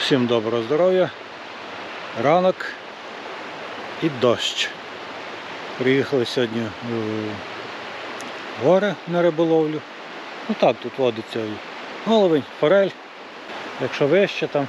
Всім доброго здоров'я. Ранок і дощ. Приїхали сьогодні в гори на риболовлю. Ну так, тут водиться головень, форель. Якщо вище, там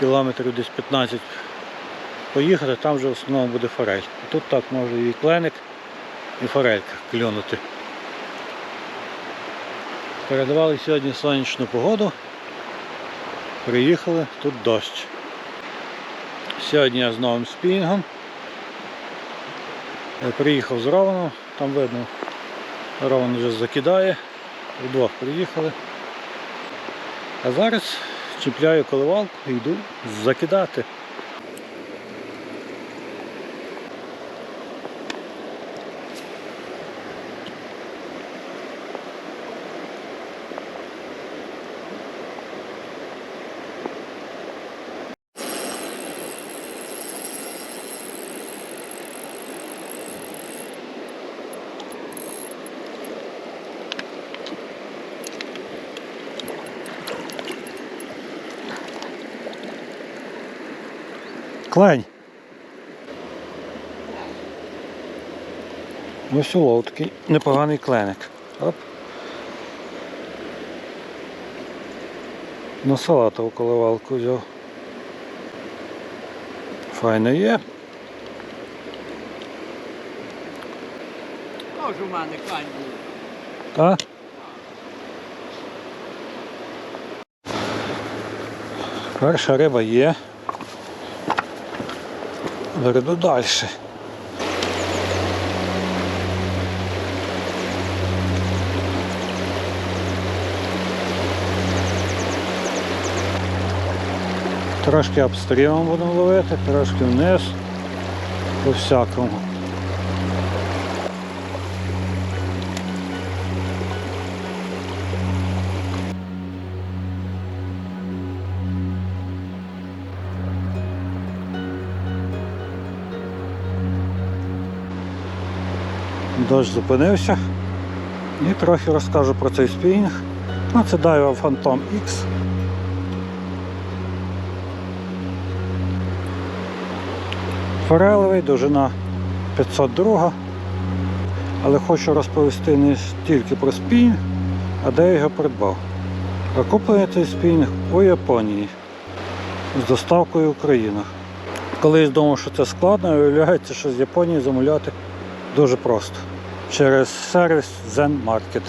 кілометрів десь 15 поїхати, там вже в основному буде форель. Тут так може і кленик, і форелька клюнути. Передавали сьогодні сонячну погоду. Приїхали, тут дощ. Сьогодні я з новим спінгом. Приїхав з Рованом, там видно, Рован вже закидає. Вдвох приїхали. А зараз чіпляю коливалку і йду закидати. Клень. Ось улов такий непоганий кленик. Оп. На салатову коливалку взяв. Файно є. Тож у мене кань був. А? Перша риба є. Верду далі. Трошки обстрілом будемо ловити, трошки вниз, по всякому. Дощ зупинився і трохи розкажу про цей спінінг. Ну, це Daiwa Phantom X. Форелевий, довжина 502. Але хочу розповісти не тільки про спінінг, а де я його придбав. А куплений цей спінінг у Японії з доставкою в Україну. Колись думав, що це складно, і виявляється, що з Японії замовляти дуже просто. Через сервіс Zen Market.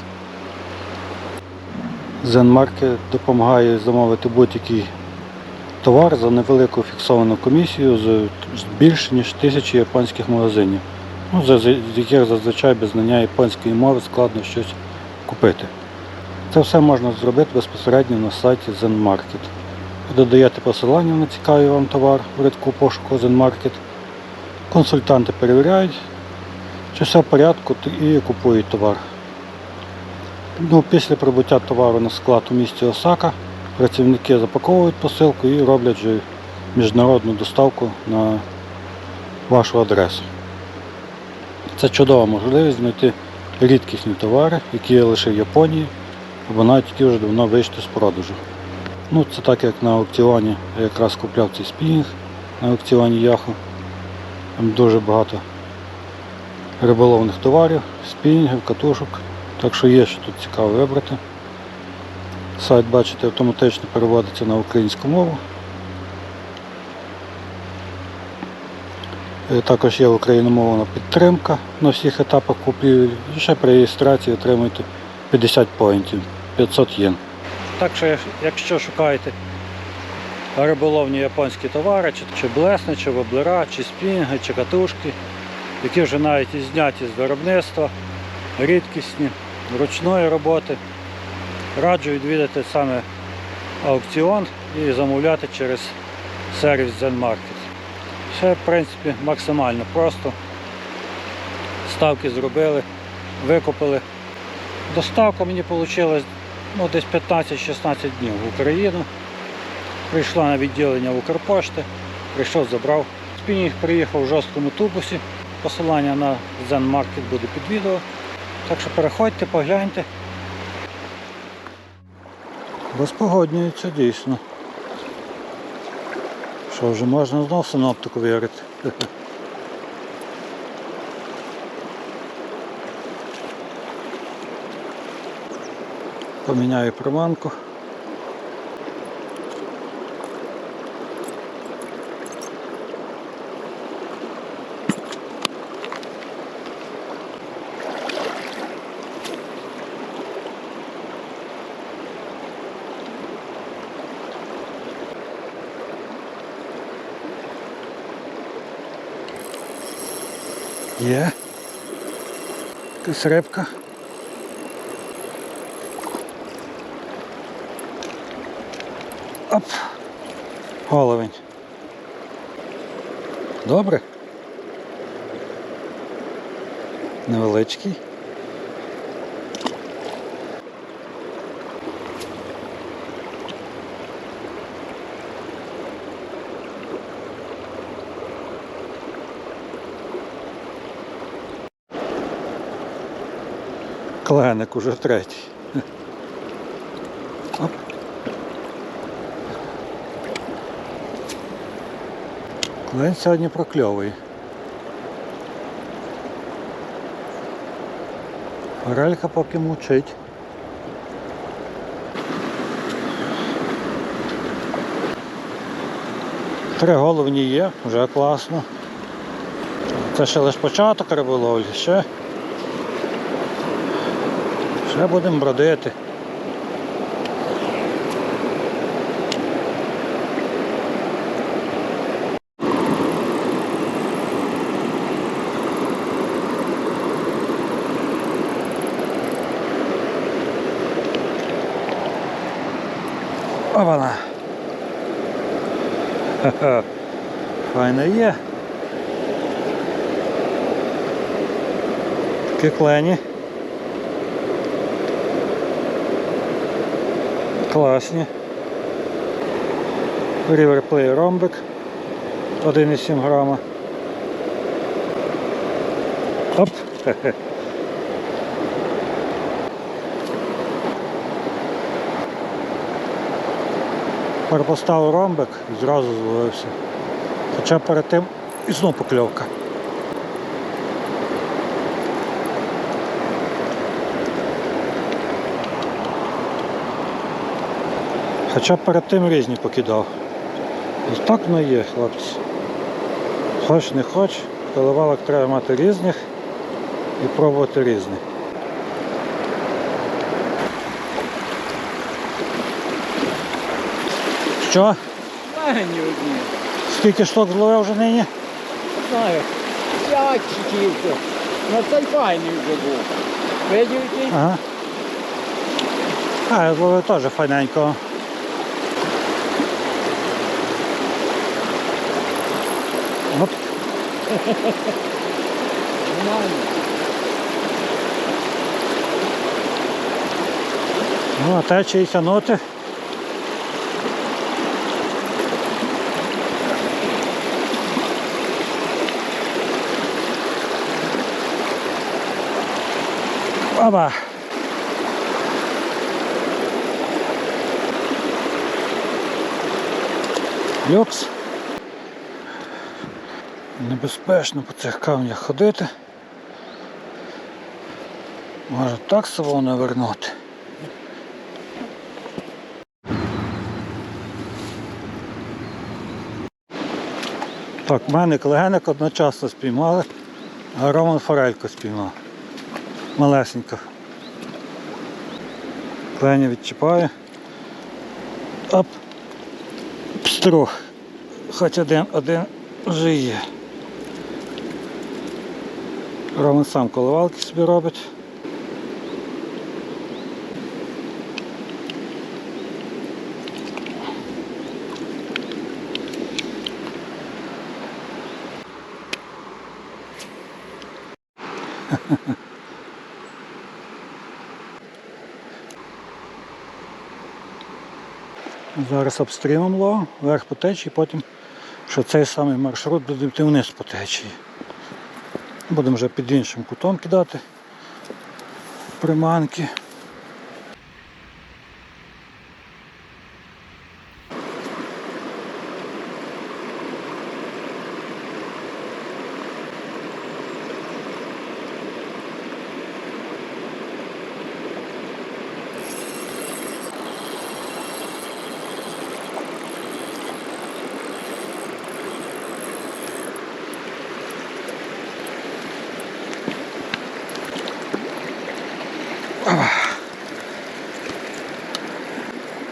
Zen Market допомагає замовити будь-який товар за невелику фіксовану комісію з з більш ніж тисячі японських магазинів, ну, з яких зазвичай без знання японської мови складно щось купити. Це все можна зробити безпосередньо на сайті Zen Market. Ви додаєте посилання на цікавий вам товар в рядку пошуку Zen Market. Консультанти перевіряють, чи все в порядку і купують товар. Ну, після прибуття товару на склад у місті Осака працівники запаковують посилку і роблять вже міжнародну доставку на вашу адресу. Це чудова можливість знайти рідкісні товари, які є лише в Японії, або навіть які вже давно вийшли з продажу. Ну, це так як на аукціоні я якраз купляв цей спінінг на аукціоні Яху. Там дуже багато риболовних товарів, спінінгів, катушок. Так що є що тут цікаво вибрати. Сайт, бачите, автоматично переводиться на українську мову. Е, Також є україномовна підтримка на всіх етапах купівлі. І ще при реєстрації отримуєте 50 поінтів, 500 єн. Так що, якщо шукаєте риболовні японські товари, чи, блесни, чи воблера, чи спінги, чи катушки, які вже навіть і зняті з виробництва, рідкісні, ручної роботи. Раджу відвідати саме аукціон і замовляти через сервіс Zen Market. Все, в принципі, максимально просто. Ставки зробили, викупили. Доставка мені вийшла ну, десь 15-16 днів в Україну. Прийшла на відділення Укрпошти, прийшов, забрав. Спінінг приїхав в жорсткому тубусі. Посилання на Zen Market буде під відео. Так що переходьте, погляньте. Розпогоднюється дійсно. Що вже можна знов синоптику вірити? Поміняю приманку. Є. Якась рибка. Оп. Головень. Добре. Невеличкий. Кленик уже третій. Оп. Клен сьогодні прокльовує. Орелька поки мучить. Три головні є, вже класно. Це ще лише початок риболовлі, ще. Ще будемо бродити. Ована. Ха-ха. Є. Такі клені. Класні. Riverplay ромбик 1,7 грама. Оп. Хе-хе. Тепер поставив ромбик і зразу зловився. Хоча перед тим і знов покльовка. Хоча перед тим різні покидав. Ось так воно є, хлопці. Хоч не хоч, коливалок треба мати різних і пробувати різні. Що? Легені одні. Скільки штук зловив вже нині? Не знаю. П'ять чи тільки. На цей файний вже був. Видів який? Ага. А, я зловив теж файненького. Оп. Ну, а тече і тянути. Оба. Люкс. Небезпечно по цих камнях ходити. Може так село не вернути. Так, мене легенек одночасно спіймали, а Роман Форелько спіймав. Малесенько. Кленя відчіпаю. Оп. Пструх. Хоч один, один вже є. Роман сам коливалки собі робить. Зараз обстрімом ловимо, вверх по течії, потім що цей самий маршрут буде вниз по течії. Будемо вже під іншим кутом кидати приманки.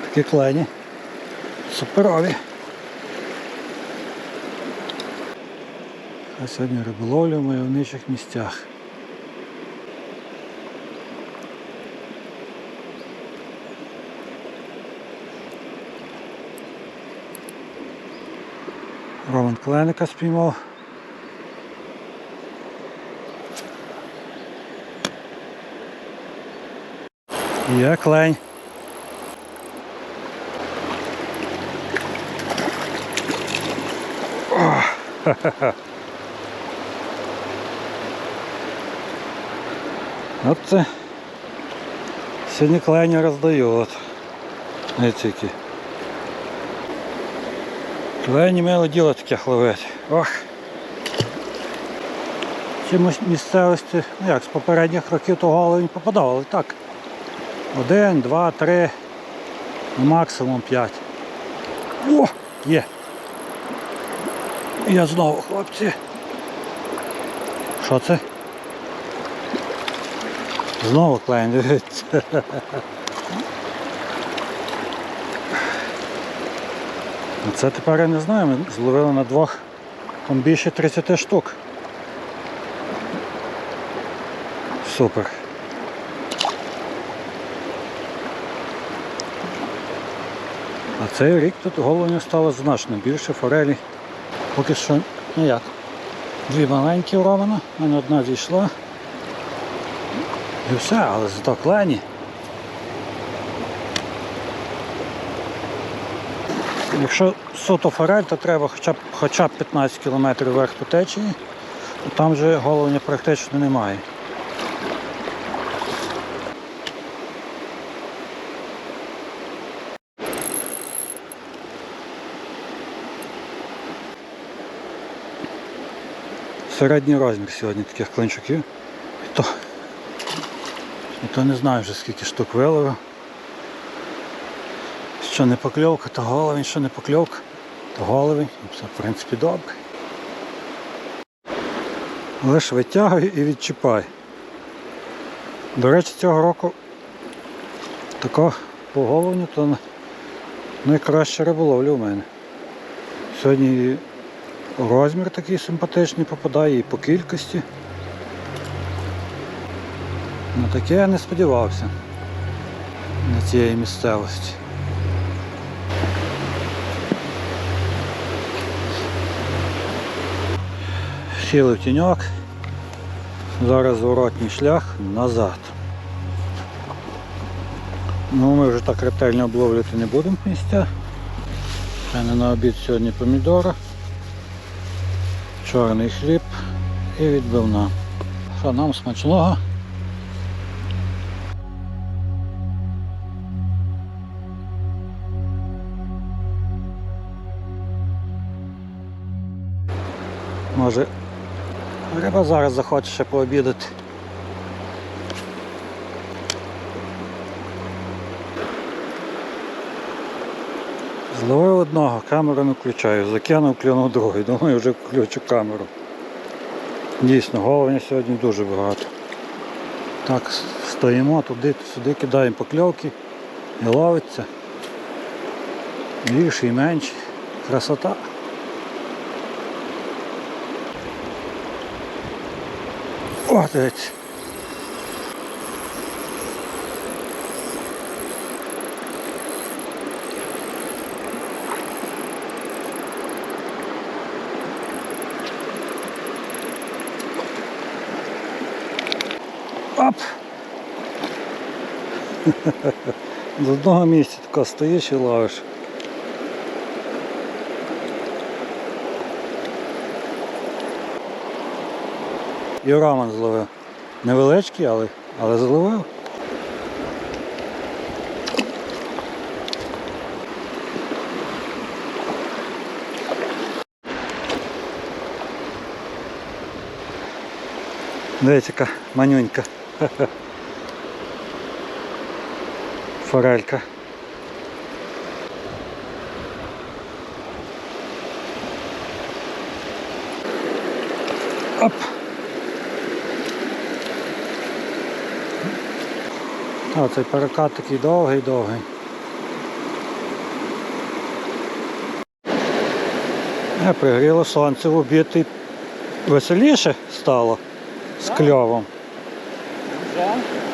Такі клені. Суперові. А сьогодні риболовля в мальовничих місцях. Роман Кленика спіймав. Є клень. О, ха-ха-ха. От це сьогодні клені роздають. Не тільки. Клені мило діло таке ловити. Ох. Чимось місцевості, ну як з попередніх років то головень попадав, але так. Один, два, три, ну, максимум п'ять. О, є. Я знову, хлопці. Що це? Знову клейн, дивіться. Ну, Це тепер я не знаю, ми зловили на двох там більше 30 штук. Супер. А цей рік тут головня стало значно більше форелі. Поки що, ну як, дві маленькі ровно, в мене одна зійшла. І все, але зато клені. Якщо суто форель, то треба хоча б, хоча б 15 км вверх по течії, то там вже головня практично немає. Середній розмір сьогодні таких клинчуків. І то, і то не знаю вже скільки штук виловив. Що не покльовка, то головень, що не покльовка, то головень. І все, в принципі, добре. Лиш витягуй і відчіпай. До речі, цього року тако по головню то найкраща риболовля у мене. Сьогодні розмір такий симпатичний попадає і по кількості. На таке я не сподівався на цієї місцевості. Сіли в тіньок. Зараз зворотній шлях назад. Ну ми вже так ретельно обловлювати не будемо місця. Ще не на обід сьогодні помідора, чорний хліб і відбивна. Що нам смачного? Може риба зараз захоче ще пообідати. Зловив одного, камеру не включаю, закинув, клюнув другий, думаю, вже включу камеру. Дійсно, головня сьогодні дуже багато. Так, стоїмо туди, сюди кидаємо покльовки і ловиться. Більше і менше. Красота. О, дивіться. Оп! З одного місця тако стоїш і ловиш. І зловив. Невеличкий, але, але зловив. Дивіться, яка манюнька. форелька. Оп! О, перекат такий довгий-довгий. Е, пригріло сонце в обід і веселіше стало з кльовом. Вже?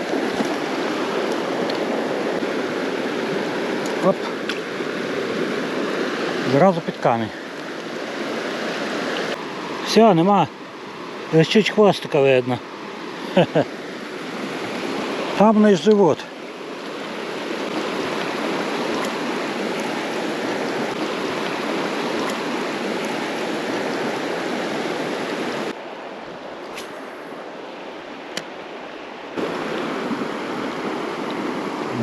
Зразу під камінь. Все, нема. Ось чуть хвостика видно. Там не живот.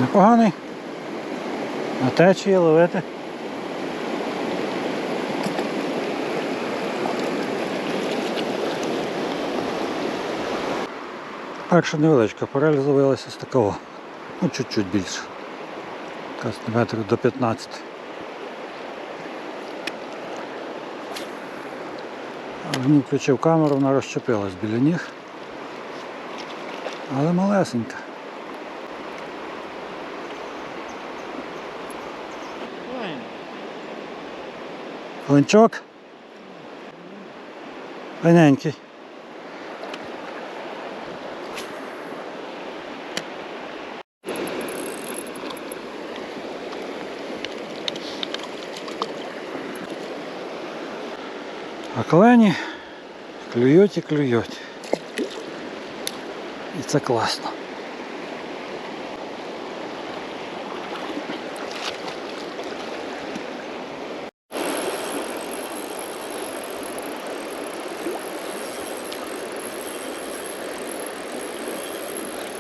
Непоганий. На течії ловити. Перша невеличка парель з'явилася з такого. Ну, чуть-чуть більше. Метрів до 15. Але не включив камеру, вона розчепилась біля ніг. Але малесенька. Клинчок. Файненький. А колені клюють і клюють. І це класно.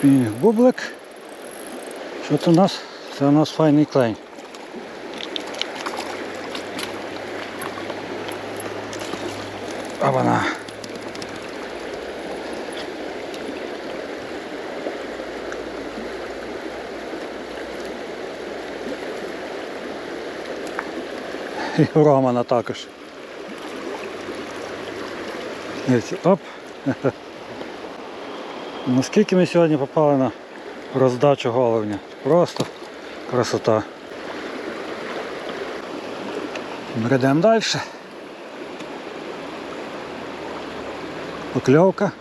Спінінг бублик. Що це у нас? Це у нас файний клей. А вона. І Романа також. Дивіться, Оп. Ну скільки ми сьогодні попали на роздачу головня. Просто красота. Бредемо далі. Покльовка.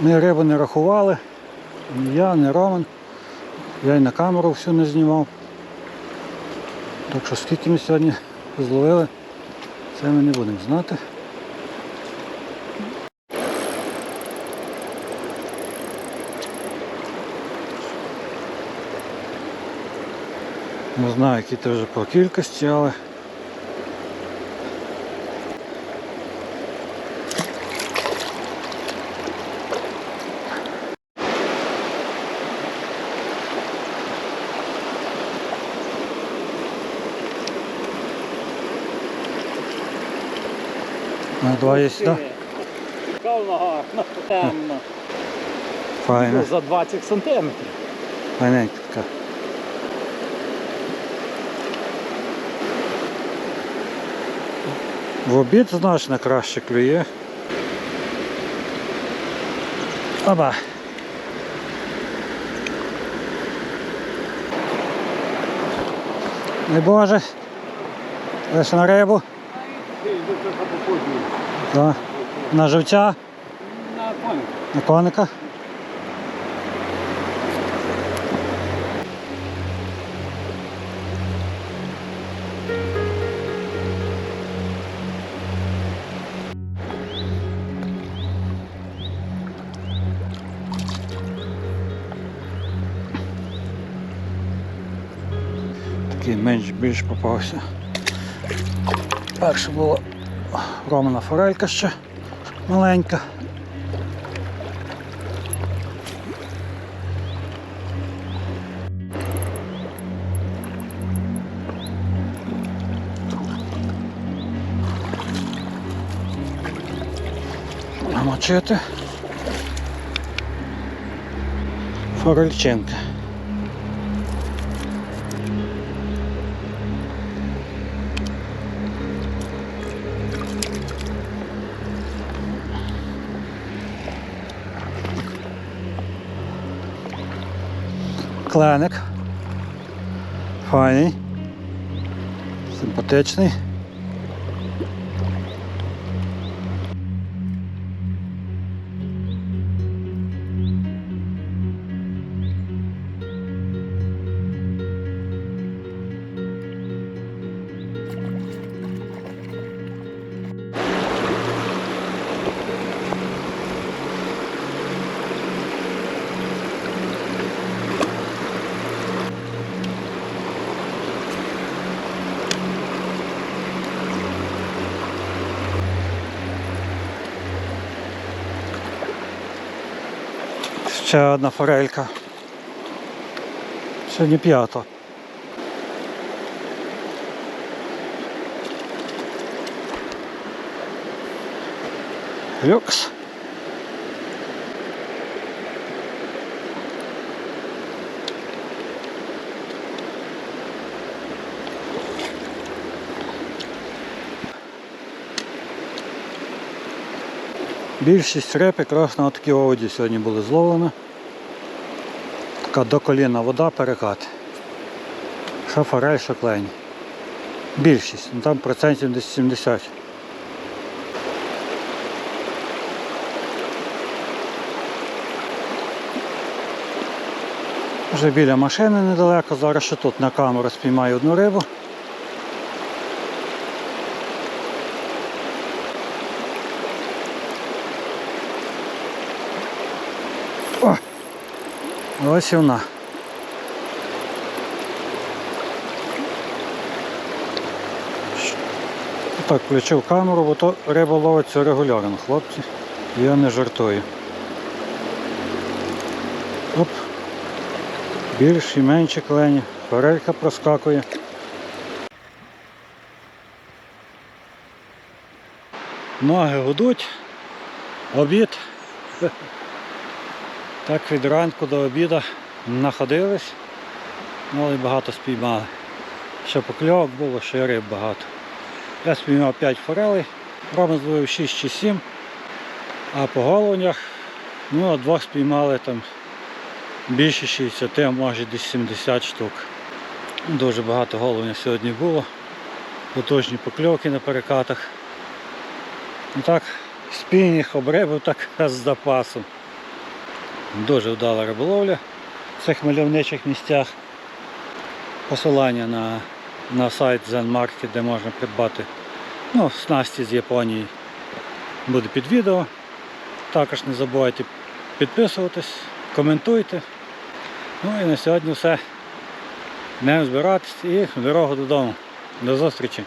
Ми рибу не рахували. Ні я, ні Роман. Я й на камеру всю не знімав. Так що скільки ми сьогодні зловили, це ми не будемо знати. Не знаю, які вже по кількості, але два є сюди. Кавно гарно, темно. Файно. За 20 сантиметрів. Файненька така. В обід значно краще клює. Оба. Не боже. Лише на рибу. Да. На живця, На коник. на коника. Такий менш більш попався. Перше було Романа форелька ще маленька. Намочити. Форельченка. Кленик. Файний. Симпатичний. Ще одна форелька. Сьогодні п'ята. Люкс. Більшість реп якраз на такі оводі сьогодні були зловлені. Така до коліна вода перекат. Що форель, що клень. Більшість, ну там процентів десь 70. Вже біля машини недалеко, зараз ще тут на камеру спіймаю одну рибу. Ось і вона. Так, включив камеру, бо то риба ловиться регулярно, хлопці. Я не жартую. Оп. Більші, менші клені, форелька проскакує. Ноги гудуть, обід. Так від ранку до обіду находились, ну, але багато спіймали. Ще покльовок було, ще й риб багато. Я спіймав 5 форелей, Рома зловив 6 чи 7, а по головнях ну, двох спіймали там більше 60, а може десь 70 штук. Дуже багато головня сьогодні було. Потужні покльовки на перекатах. Ну так, спінінг обрибив так з запасом. Дуже вдала риболовля в цих мальовничих місцях. Посилання на, на сайт Zen Market, де можна придбати ну, снасті з Японії буде під відео. Також не забувайте підписуватись, коментуйте. Ну і на сьогодні все. Не збиратись і в дорогу додому. До зустрічі!